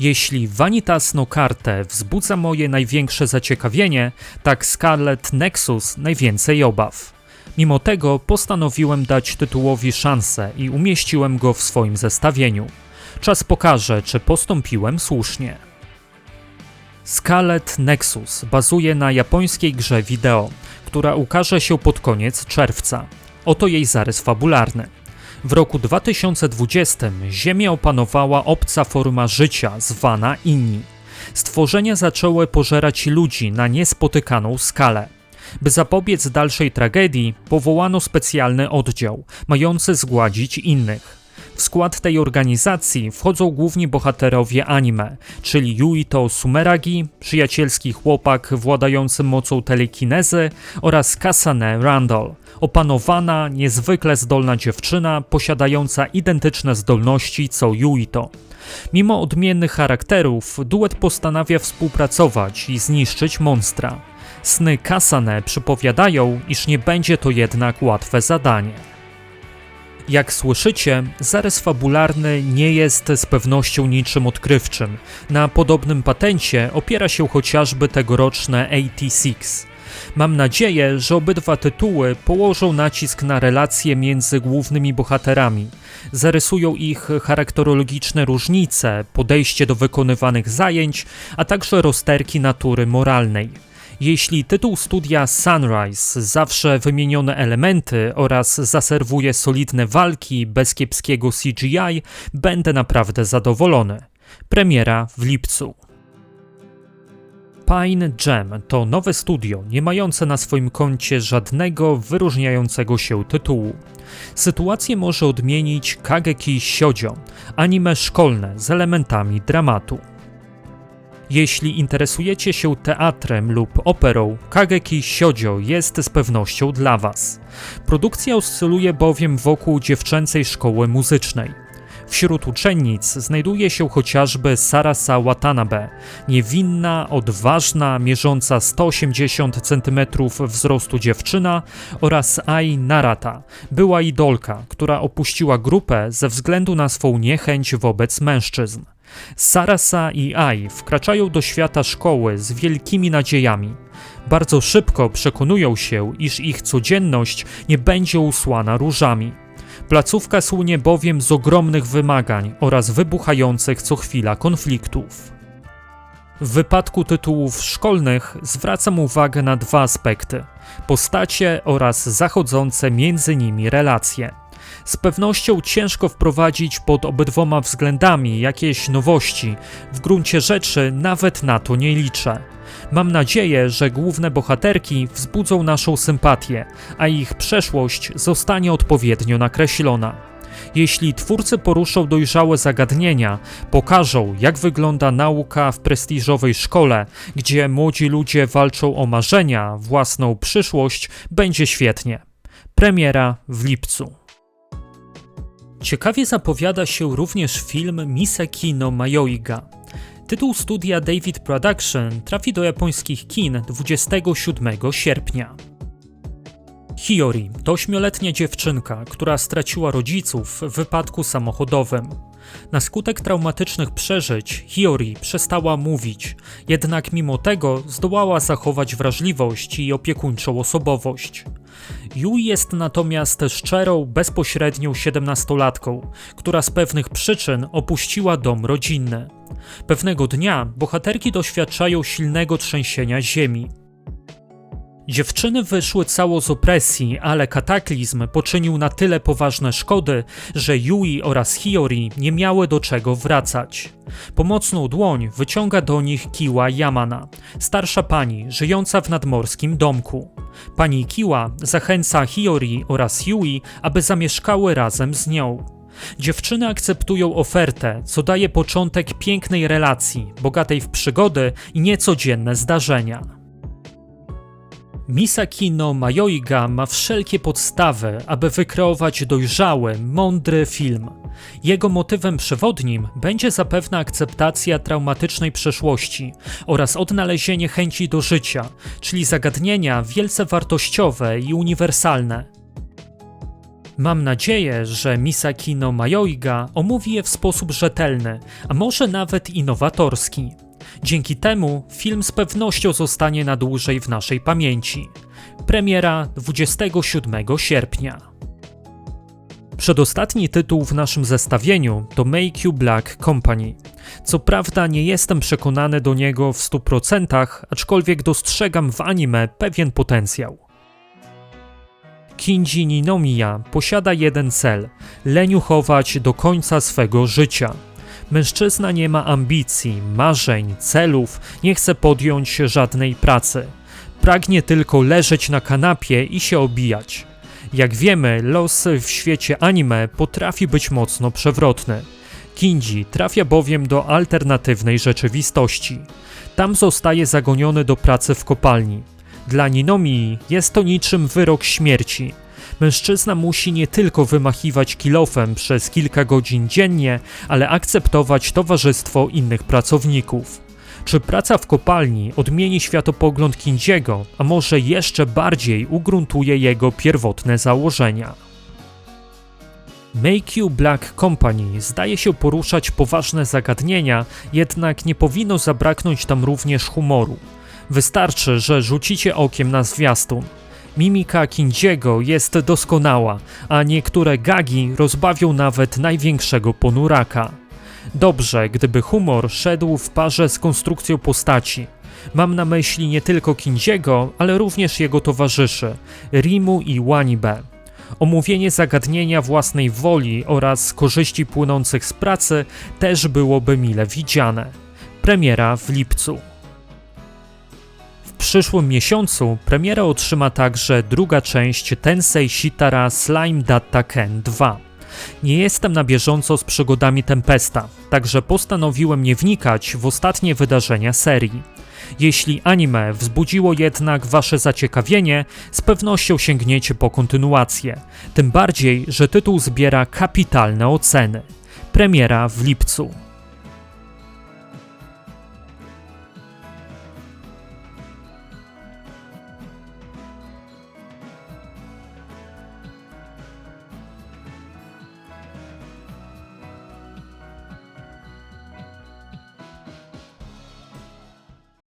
Jeśli Vanitas no wzbudza moje największe zaciekawienie, tak Scarlet Nexus najwięcej obaw. Mimo tego postanowiłem dać tytułowi szansę i umieściłem go w swoim zestawieniu. Czas pokaże, czy postąpiłem słusznie. Scarlet Nexus bazuje na japońskiej grze wideo, która ukaże się pod koniec czerwca. Oto jej zarys fabularny. W roku 2020 Ziemię opanowała obca forma życia zwana Inni. Stworzenia zaczęły pożerać ludzi na niespotykaną skalę. By zapobiec dalszej tragedii, powołano specjalny oddział, mający zgładzić innych. W skład tej organizacji wchodzą główni bohaterowie anime, czyli Yuito Sumeragi, przyjacielski chłopak władający mocą telekinezy oraz Kasane Randall, opanowana, niezwykle zdolna dziewczyna posiadająca identyczne zdolności co Yuito. Mimo odmiennych charakterów, duet postanawia współpracować i zniszczyć monstra. Sny Kasane przypowiadają, iż nie będzie to jednak łatwe zadanie. Jak słyszycie, zarys fabularny nie jest z pewnością niczym odkrywczym. Na podobnym patencie opiera się chociażby tegoroczne 86. Mam nadzieję, że obydwa tytuły położą nacisk na relacje między głównymi bohaterami, zarysują ich charakterologiczne różnice, podejście do wykonywanych zajęć, a także rozterki natury moralnej. Jeśli tytuł studia Sunrise zawsze wymienione elementy oraz zaserwuje solidne walki bez kiepskiego CGI, będę naprawdę zadowolony. Premiera w lipcu. Pine Jam to nowe studio, nie mające na swoim koncie żadnego wyróżniającego się tytułu. Sytuację może odmienić Kageki Shoujo, anime szkolne z elementami dramatu. Jeśli interesujecie się teatrem lub operą, Kageki Shoujo jest z pewnością dla Was. Produkcja oscyluje bowiem wokół dziewczęcej szkoły muzycznej. Wśród uczennic znajduje się chociażby Sarasa Watanabe, niewinna, odważna, mierząca 180 cm wzrostu dziewczyna oraz Ai Narata, była idolka, która opuściła grupę ze względu na swą niechęć wobec mężczyzn. Sarasa i Ai wkraczają do świata szkoły z wielkimi nadziejami. Bardzo szybko przekonują się, iż ich codzienność nie będzie usłana różami. Placówka słynie bowiem z ogromnych wymagań oraz wybuchających co chwila konfliktów. W wypadku tytułów szkolnych zwracam uwagę na dwa aspekty: postacie oraz zachodzące między nimi relacje. Z pewnością ciężko wprowadzić pod obydwoma względami jakieś nowości, w gruncie rzeczy nawet na to nie liczę. Mam nadzieję, że główne bohaterki wzbudzą naszą sympatię, a ich przeszłość zostanie odpowiednio nakreślona. Jeśli twórcy poruszą dojrzałe zagadnienia, pokażą, jak wygląda nauka w prestiżowej szkole, gdzie młodzi ludzie walczą o marzenia, własną przyszłość, będzie świetnie. Premiera w lipcu. Ciekawie zapowiada się również film Miseki no Mayoiga. Tytuł studia David Production trafi do japońskich kin 27 sierpnia. Hiyori to ośmioletnia dziewczynka, która straciła rodziców w wypadku samochodowym. Na skutek traumatycznych przeżyć Hiyori przestała mówić, jednak mimo tego zdołała zachować wrażliwość i opiekuńczą osobowość. Yui jest natomiast szczerą, bezpośrednią siedemnastolatką, która z pewnych przyczyn opuściła dom rodzinny. Pewnego dnia bohaterki doświadczają silnego trzęsienia ziemi. Dziewczyny wyszły cało z opresji, ale kataklizm poczynił na tyle poważne szkody, że Yui oraz Hiyori nie miały do czego wracać. Pomocną dłoń wyciąga do nich Kiła Yamana, starsza pani żyjąca w nadmorskim domku. Pani Kiła zachęca Hiyori oraz Yui, aby zamieszkały razem z nią. Dziewczyny akceptują ofertę, co daje początek pięknej relacji, bogatej w przygody i niecodzienne zdarzenia. Misaki no Mayoiga ma wszelkie podstawy, aby wykreować dojrzały, mądry film. Jego motywem przewodnim będzie zapewne akceptacja traumatycznej przeszłości oraz odnalezienie chęci do życia, czyli zagadnienia wielce wartościowe i uniwersalne. Mam nadzieję, że Misakino Majoiga omówi je w sposób rzetelny, a może nawet innowatorski. Dzięki temu film z pewnością zostanie na dłużej w naszej pamięci. Premiera 27 sierpnia. Przedostatni tytuł w naszym zestawieniu to Make You Black Company. Co prawda nie jestem przekonany do niego w 100%, aczkolwiek dostrzegam w anime pewien potencjał. Kinji Ninomiya posiada jeden cel leniuchować do końca swego życia. Mężczyzna nie ma ambicji, marzeń, celów, nie chce podjąć żadnej pracy. Pragnie tylko leżeć na kanapie i się obijać. Jak wiemy, los w świecie anime potrafi być mocno przewrotny. Kinji trafia bowiem do alternatywnej rzeczywistości. Tam zostaje zagoniony do pracy w kopalni. Dla Ninomii jest to niczym wyrok śmierci. Mężczyzna musi nie tylko wymachiwać kilofem przez kilka godzin dziennie, ale akceptować towarzystwo innych pracowników. Czy praca w kopalni odmieni światopogląd Kindziego, a może jeszcze bardziej ugruntuje jego pierwotne założenia? Make You Black Company zdaje się poruszać poważne zagadnienia, jednak nie powinno zabraknąć tam również humoru. Wystarczy, że rzucicie okiem na zwiastun. Mimika Kindziego jest doskonała, a niektóre gagi rozbawią nawet największego ponuraka. Dobrze, gdyby humor szedł w parze z konstrukcją postaci. Mam na myśli nie tylko Kindziego, ale również jego towarzyszy, Rimu i Wanibe. Omówienie zagadnienia własnej woli oraz korzyści płynących z pracy też byłoby mile widziane. Premiera w lipcu. Przyszłym miesiącu premierę otrzyma także druga część Tensei Shitara Slime Data Ken 2. Nie jestem na bieżąco z przygodami Tempesta, także postanowiłem nie wnikać w ostatnie wydarzenia serii. Jeśli anime wzbudziło jednak wasze zaciekawienie, z pewnością sięgniecie po kontynuację. Tym bardziej, że tytuł zbiera kapitalne oceny. Premiera w lipcu.